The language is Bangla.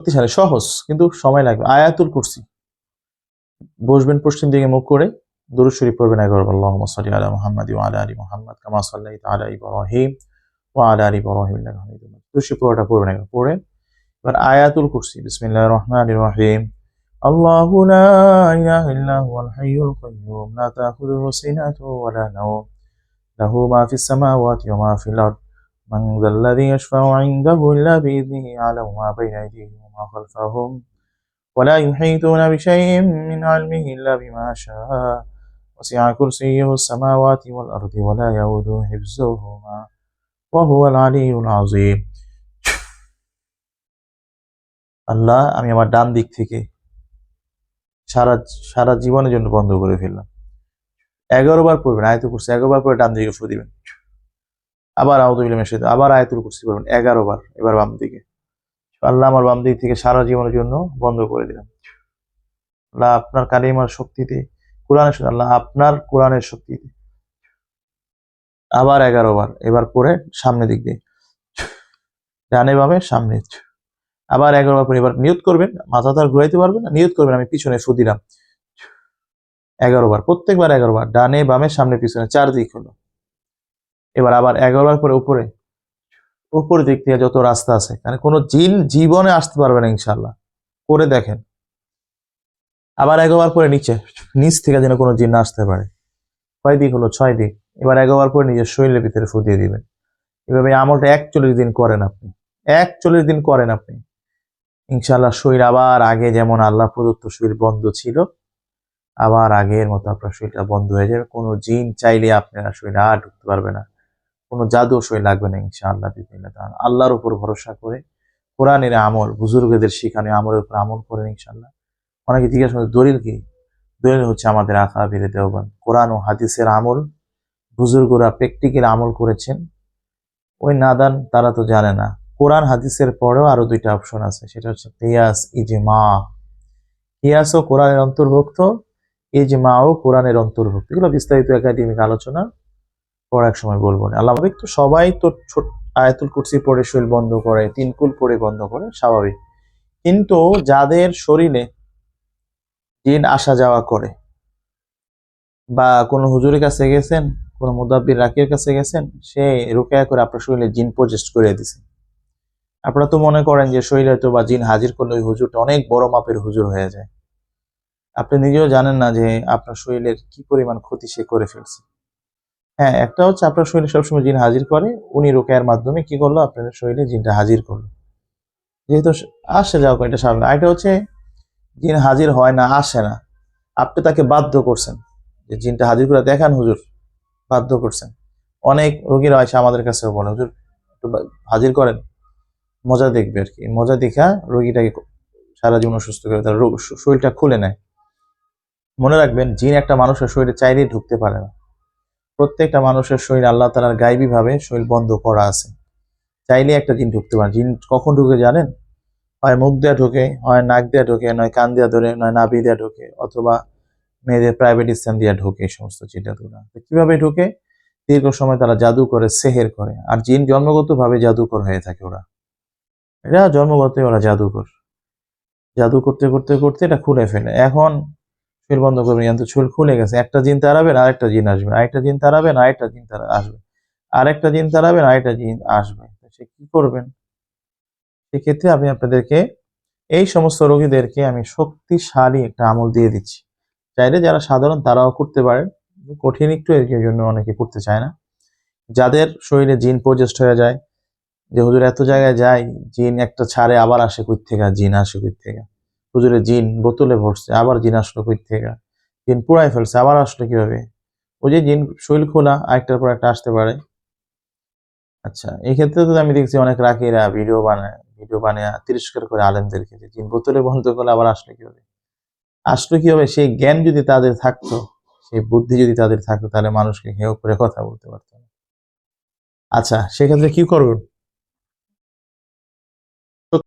শক্তিশালী সহজ কিন্তু সময় লাগবে আয়াতুল কুরসি বসবেন পশ্চিম দিকে মুখ করে দুরুদ শরীফ পড়বেন একবার আল্লাহুম্মা সাল্লি আলা মুহাম্মাদ ওয়া আলা আলি মুহাম্মাদ কামা সাল্লাইতা আলা ইব্রাহিম ওয়া আলা আলি ইব্রাহিম ইন্নাকা হামিদুম মাজিদ দুরুদ শরীফ পড়াটা পড়বেন একবার পড়ে এবার আয়াতুল কুরসি বিসমিল্লাহির রহমানির রহিম আল্লাহু লা ইলাহা ইল্লা হুয়াল হাইয়ুল কাইয়্যুম লা তাখুযুহু সিনাতুন ওয়া লা নাওম লাহু মা ফিস সামাওয়াতি ওয়া মা ফিল আরদ من ذا الذي يشفع عنده إلا بإذنه يعلم ما بين أيديهم وما خلفهم ولا يحيطون بشيء من علمه إلا بما شاء وسع كرسيه السماوات والأرض ولا يؤوده حفظهما وهو العلي العظيم আল্লাহ আমি আমার ডান দিক থেকে সারা সারা জীবনের জন্য বন্ধ করে ফেললাম এগারো বার পড়বেন আয়ত করছে এগারো বার পরে ডান দিকে ফু দিবেন আবার আউদুবিল্লাহ মেশাইতে আবার আয়াতুল কুরসি পড়বেন এগারো বার এবার বাম দিকে আল্লাহ আমার বাম দিক থেকে সারা জীবনের জন্য বন্ধ করে দিলাম আল্লাহ আপনার কালিমার শক্তিতে, কোরআনের আল্লাহ আপনার কোরআনের শক্তিতে। আবার এগারো বার, এবার পরে সামনে দিক দিয়ে। ডানে বামে সামনে। আবার এগারো বার এবার নিয়ত করবেন, মাথা তার ঘুরাইতে পারবেন না, নিয়ত করবেন, আমি পিছনে ফু দিলাম। এগারো বার, প্রত্যেকবার এগারো বার, ডানে বামে সামনে, পিছনে চার দিক হলো। এবার আবার এগারো বার পরে উপরে উপরে দিক থেকে যত রাস্তা আছে মানে কোনো জিন জীবনে আসতে পারবে না ইনশাল্লাহ করে দেখেন। আবার এগারোবার পরে নিচে, নিচ থেকে যেন কোনো জিন আসতে পারে। কয় দিক হলো? ছয় দিক। এবার এগারোবার পরে নিজের শরীরের ভিতরে ফুটিয়ে দিবেন। এভাবে আমলটা একচল্লিশ দিন করেন আপনি। একচল্লিশ দিন করেন আপনি। ইনশাল্লাহ শরীর আবার আগে যেমন আল্লাহ প্রদত্ত শরীর বন্ধ ছিল, আবার আগের মতো আপনার শরীরটা বন্ধ হয়ে যাবে। কোনো জিন চাইলে আপনার শরীরে আর ঢুকতে পারবে না। কোনো জাদু সই লাগবে না, ইনশাআল্লাহ বিভিন্ন আল্লাহর উপর ভরসা করে কোরআনের আমল, বুজুর্গদের শিখানো আমলের উপর আমল করেন, ইনশাআল্লাহ। অনেকে জিজ্ঞাসা করে দলিল কি? দলিল হচ্ছে আমাদের আখা বেড়ে দেওয়ান কোরআন ও হাদিসের আমল, বুজুর্গরা প্র্যাকটিক্যাল আমল করেছেন। ওই নাদান তারা তো জানে না। কোরআন হাদিসের পরেও আরও দুইটা অপশন আছে, সেটা হচ্ছে কিয়াস, ইজমা। কিয়াসও কোরআনের অন্তর্ভুক্ত, ইজমাও কোরআনের অন্তর্ভুক্ত। এগুলো বিস্তারিত একাডেমিক আলোচনা। পর এক সময় বলব না। আল্লাহ তো সবাই তো ছোট আয়াতুল কুরসি পড়ে, শরীর বন্ধ করে, তিন কুল পড়ে, বন্ধ করে, স্বাভাবিক। কিন্তু যাদের শরীরে জিন আসা যাওয়া করে, বা কোনো হুজুরের কাছে গেছেন, কোনো মুদাব্বির রাকির কাছে গেছেন, সে রুকায়া করে আপনার শরীরে জিন প্রজেস্ট করে দিছে। আপনারা তো মনে করেন যে শরীরে তো বা জিন হাজির করলে ওই হুজুরটা অনেক বড় মাপের হুজুর হয়ে যায়। আপনি নিজেও জানেন না যে আপনার শরীরের কি পরিমাণ ক্ষতি সে করে ফেলছে। হ্যাঁ একটা হচ্ছে আপনার শরীরে সবসময় জিন হাজির করে, উনি রোকেয়ার মাধ্যমে কি করল? আপনার শরীরে জিনটা হাজির করল। যেহেতু আসে যাও এটা স্বাভাবিক আরেকটা হচ্ছে, জিন হাজির হয় না, আসে না। আপনি তাকে বাধ্য করছেন যে জিনটা হাজির করে দেখান, হুজুর বাধ্য করছেন। অনেক রোগীরা আসে আমাদের কাছে বলে, হুজুর, একটু হাজির করেন। মজা দেখবে আর কি। মজা দেখা রোগীটাকে সারা জীবন সুস্থ করে তার শরীরটা খুলে নেয়। মনে রাখবেন, জিন একটা মানুষের শরীরে চাইলেই ঢুকতে পারে না। প্রত্যেকটা মানুষের শরীর আল্লাহ তালার গাইবী ভাবে শরীর বন্ধ করা আছে। চাইলে একটা জিন ঢুকতে পারে। জিন কখন ঢুকে জানেন? হয় মুখ দেওয়া ঢোকে, হয় নাক দেওয়া ঢোকে, নয় কান দেওয়া ধরে, নয় নাবি দেওয়া ঢোকে, অথবা মেয়েদের প্রাইভেট স্থান দিয়ে ঢোকে এই সমস্ত চিন্তাগুলো কীভাবে ঢোকে? দীর্ঘ সময় তারা জাদু করে, সেহের করে। আর জিন জন্মগত ভাবে জাদুকর হয়ে থাকে ওরা। এরা জন্মগত ওরা জাদুকর। জাদু করতে করতে করতে এটা খুলে ফেলে। এখন ফের বন্ধ করবেন কিন্তু চুল খুলে গেছে। একটা জিন তাড়াবেন, আরেকটা জিন আসবে। আরেকটা জিন তাড়াবেন, আরেকটা জিন তারা আসবে। আরেকটা জিন তাড়াবেন, আরেকটা জিন আসবে। সে কি করবেন? সেক্ষেত্রে আমি আপনাদেরকে এই সমস্ত রোগীদেরকে আমি শক্তিশালী একটা আমল দিয়ে দিচ্ছি। চাইলে যারা সাধারণ, তারাও করতে পারেন। কঠিন একটু এর জন্য অনেকে করতে চায় না। যাদের শরীরে জিন প্রজেস্ট হয়ে যায়, যে হুজুর এত জায়গায় যায় জিন একটা ছাড়ে, আবার আসে কই থেকে জিন আসে কই থেকে হুজুরে জিন বোতলে ভরছে, আবার জিন আসলো কই থেকে? জিন পুড়াই ফেলছে, আবার আসলো কীভাবে? ওই যে জিন শৈল খোলা, আরেকটার পর একটা আসতে পারে। আচ্ছা এই ক্ষেত্রে তো আমি দেখছি অনেক রাকিরা ভিডিও বানায় ভিডিও বানায় তিরস্কার করে আলেমদেরকে যে জিন বোতলে বন্ধ করলে আবার আসলো কীভাবে? আসলো কীভাবে? সেই জ্ঞান যদি তাদের থাকতো, সেই বুদ্ধি যদি তাদের থাকতো, তাহলে মানুষকে হেয় করে কথা বলতে পারতো আচ্ছা সেক্ষেত্রে কি করবেন?